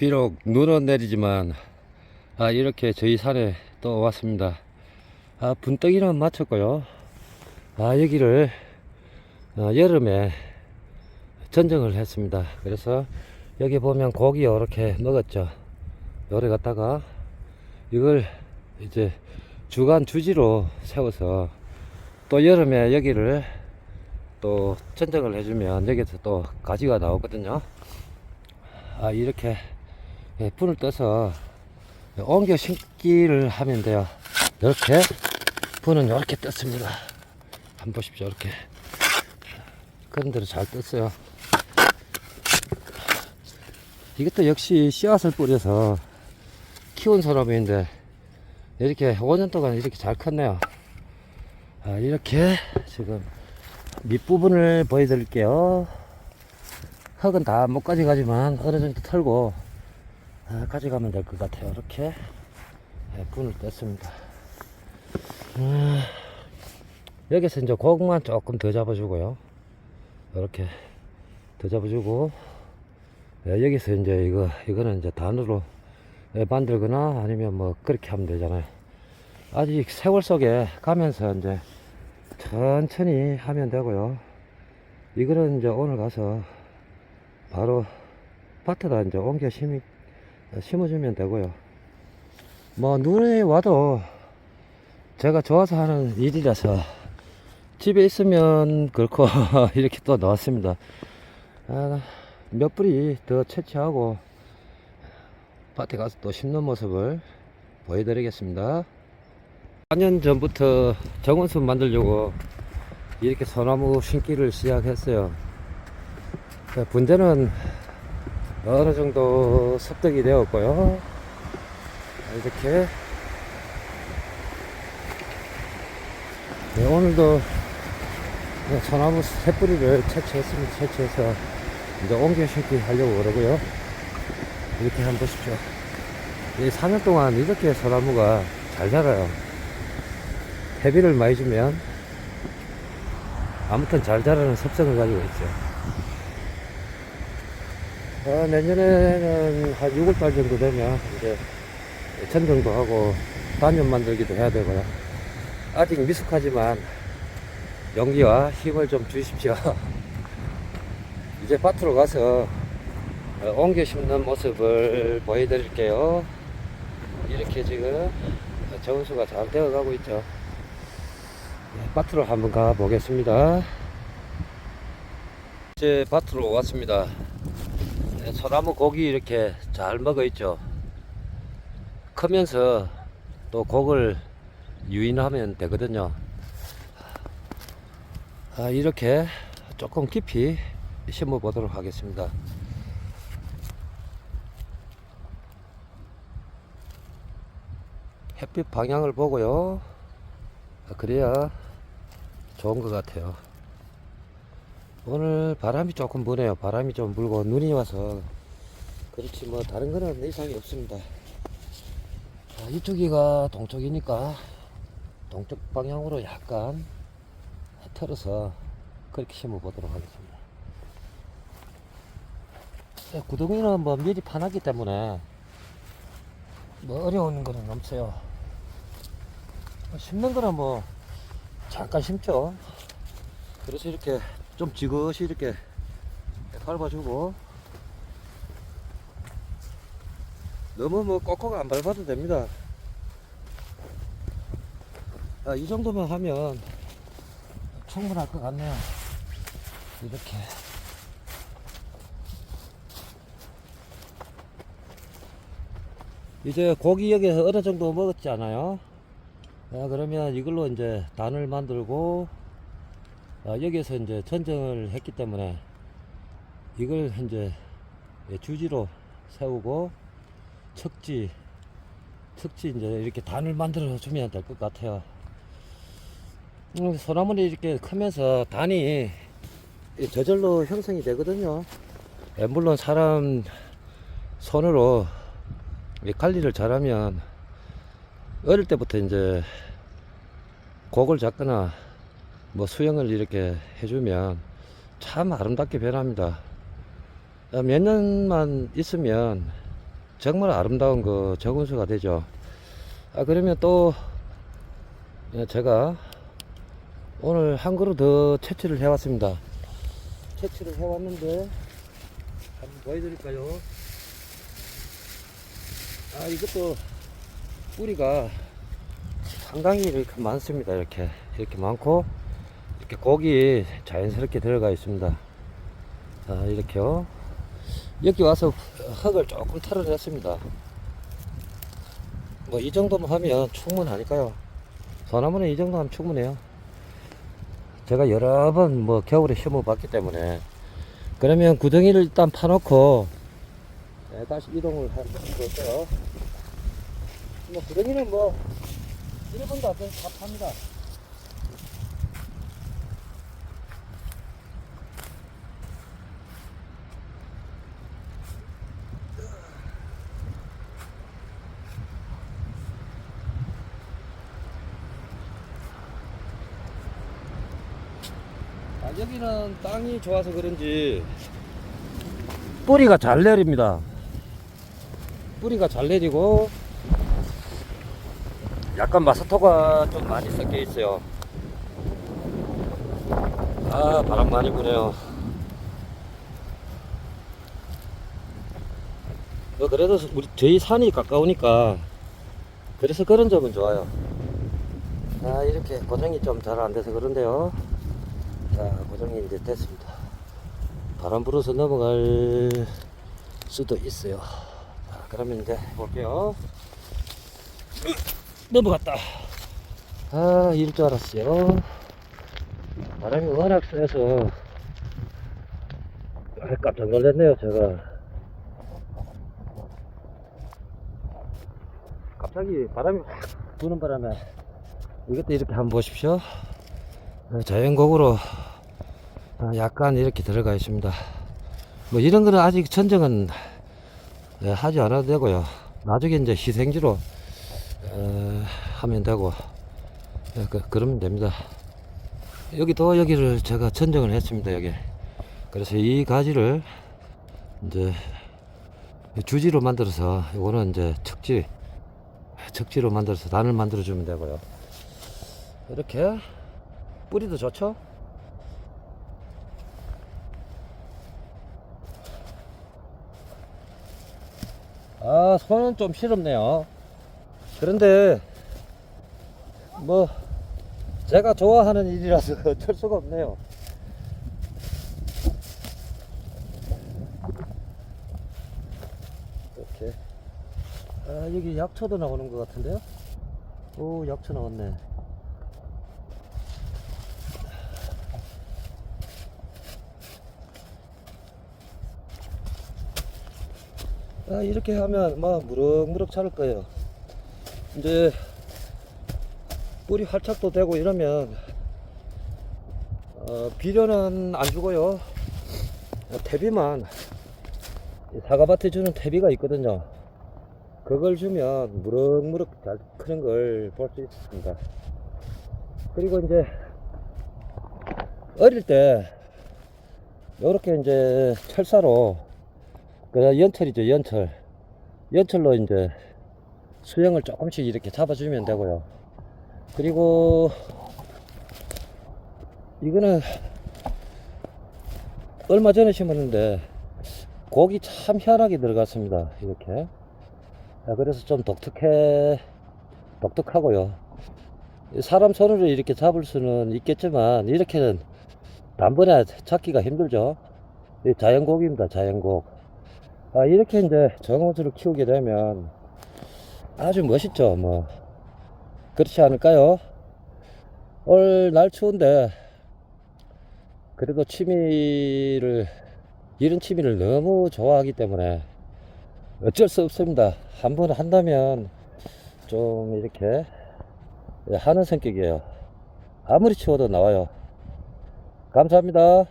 비록 눈은 내리지만 아 이렇게 저희 산에 또 왔습니다. 아 분떡이는 마쳤고요. 아 여기를 어, 여름에 전정을 했습니다. 그래서 여기 보면 고기 이렇게 먹었죠. 요래 갖다가 이걸 이제 주간 주지로 세워서 또 여름에 여기를 또 전정을 해주면 여기서 또 가지가 나오거든요. 아 이렇게 예, 분을 떠서 옮겨 심기를 하면 돼요. 이렇게 분은 이렇게 떴습니다. 한번 보십시오 이렇게. 그런 대로 잘 떴어요. 이것도 역시 씨앗을 뿌려서 키운 사람인데 이렇게 5년 동안 이렇게 잘 컸네요. 아, 이렇게 지금 밑부분을 보여드릴게요. 흙은 다 못 가져가지만 어느 정도 털고 아, 가져가면 될 것 같아요. 이렇게 네, 분을 뗐습니다. 아, 여기서 이제 고구만 조금 더 잡아주고요. 이렇게 더 잡아주고 네, 여기서 이제 이거 이거는 이제 단으로 네, 만들거나 아니면 뭐 그렇게 하면 되잖아요. 아직 세월 속에 가면서 이제 천천히 하면 되고요. 이거는 이제 오늘 가서 바로 밭에다 이제 옮겨 심이, 심어주면 되고요. 뭐 눈이 와도 제가 좋아서 하는 일이라서 집에 있으면 그렇고 이렇게 또 나왔습니다. 아, 몇 뿌리 더 채취하고 밭에 가서 또 심는 모습을 보여드리겠습니다. 4년 전부터 정원숲 만들려고 이렇게 소나무 심기를 시작했어요. 자, 분재는 어느 정도 습득이 되었고요. 이렇게. 네, 오늘도 소나무 새 뿌리를 채취했습니다 채취해서 이제 옮겨 심기 하려고 그러고요. 이렇게 한번 보십시오. 이 4년 동안 이렇게 소나무가 잘 자라요. 해비를 많이 주면 아무튼 잘 자라는 습성을 가지고 있죠 어, 내년에는 한 6월달 정도 되면 이제 전정도 하고 단연 만들기도 해야 되고요 아직 미숙하지만 용기와 힘을 좀 주십시오 이제 밭으로 가서 어, 옮겨 심는 모습을 보여드릴게요. 이렇게 지금 정수가 잘 되어 가고 있죠. 네, 밭으로 한번 가 보겠습니다. 이제 밭으로 왔습니다. 네, 소나무 고기 이렇게 잘 먹어 있죠. 크면서 또 곡을 유인하면 되거든요. 아, 이렇게 조금 깊이 심어 보도록 하겠습니다. 햇빛 방향을 보고요. 아, 그래야 좋은 것 같아요. 오늘 바람이 조금 부네요. 바람이 좀 불고 눈이 와서 그렇지 뭐 다른 거는 이상이 없습니다. 자, 이쪽이가 동쪽이니까 동쪽 방향으로 약간 틀어서 그렇게 심어 보도록 하겠습니다. 네, 구덩이는 뭐 미리 파놨기 때문에 뭐 어려운 거는 없어요. 뭐 심는 거는 뭐 잠깐 심죠. 그래서 이렇게 좀 지그시 이렇게 밟아주고 너무 뭐 꼭꼭 안 밟아도 됩니다. 아, 이 정도만 하면 충분할 것 같네요. 이렇게. 이제 고기 여기서 어느 정도 먹었지 않아요? 아, 그러면 이걸로 이제 단을 만들고 아, 여기서 이제 전정을 했기 때문에 이걸 이제 주지로 세우고 척지 척지 이제 이렇게 단을 만들어 주면 될 것 같아요. 음, 소나무는 이렇게 크면서 단이 저절로 형성이 되거든요. 예, 물론 사람 손으로 이 관리를 잘하면 어릴 때부터 이제 곡을 잡거나 뭐 수영을 이렇게 해주면 참 아름답게 변합니다. 어, 몇 년만 있으면 정말 아름다운 그 정운수가 되죠. 아 그러면 또 예, 제가 오늘 한 그루 더 채취를 해왔습니다. 채취를 해왔는데 한번 보여드릴까요? 아 이것도 뿌리가 상당히 이렇게 많습니다. 이렇게 이렇게 많고 이렇게 곡이 자연스럽게 들어가 있습니다. 아 이렇게요. 여기 와서 흙을 조금 털어냈습니다. 뭐 이 정도만 하면 충분하니까요. 소나무는 이 정도 하면 충분해요. 제가 여러 번 뭐 겨울에 시험을 봤기 때문에 그러면 구덩이를 일단 파놓고 네, 다시 이동을 할게요. 뭐 구덩이는 뭐 1분도 안 돼서 다 팝니다. 아, 여기는 땅이 좋아서 그런지 뿌리가 잘 내립니다. 뿌리가 잘 내리고 약간 마사토가 좀 많이 섞여 있어요. 아 바람 많이 부네요. 뭐 그래도 우리 저희 산이 가까우니까 그래서 그런 점은 좋아요. 아 이렇게 고정이 좀 잘 안 돼서 그런데요. 자, 고정이 이제 됐습니다. 바람 불어서 넘어갈 수도 있어요. 자, 그러면 이제 볼게요. 으, 넘어갔다. 아, 이럴 줄 알았어요. 바람이 워낙 세서 아, 깜짝 놀랐네요, 제가. 갑자기 바람이 확 부는 바람에 이것도 이렇게 한번 보십시오. 어, 자연곡으로 어, 약간 이렇게 들어가 있습니다. 뭐 이런 거는 아직 천정은 예, 하지 않아도 되고요. 나중에 이제 희생지로 어, 하면 되고 예, 그, 그러면 됩니다. 여기도 여기를 제가 천정을 했습니다. 여기 그래서 이 가지를 이제 주지로 만들어서 이거는 이제 척지 척지로 만들어서 단을 만들어 주면 되고요. 이렇게 뿌리도 좋죠? 아, 손은 좀 시렵네요. 그런데, 뭐, 제가 좋아하는 일이라서 어쩔 수가 없네요. 이렇게. 아, 여기 약초도 나오는 것 같은데요? 오, 약초 나왔네. 아, 이렇게 하면 막 무럭무럭 자랄 거예요. 이제 뿌리 활착도 되고 이러면 어, 비료는 안 주고요. 어, 퇴비만 이 사과밭에 주는 퇴비가 있거든요. 그걸 주면 무럭무럭 잘 크는 걸 볼 수 있습니다. 그리고 이제 어릴 때 이렇게 이제 철사로 그 연철이죠 연철. 연철로 이제 수영을 조금씩 이렇게 잡아주면 되고요. 그리고 이거는 얼마 전에 심었는데 고기 참 희한하게 들어갔습니다 이렇게. 아, 그래서 좀 독특해 독특하고요. 사람 손으로 이렇게 잡을 수는 있겠지만 이렇게는 단번에 잡기가 힘들죠. 이 자연곡입니다 자연곡 아, 이렇게 이제 정원수를 키우게 되면 아주 멋있죠, 뭐. 그렇지 않을까요? 오늘 날 추운데, 그래도 취미를, 이런 취미를 너무 좋아하기 때문에 어쩔 수 없습니다. 한 번 한다면 좀 이렇게 하는 성격이에요. 아무리 추워도 나와요. 감사합니다.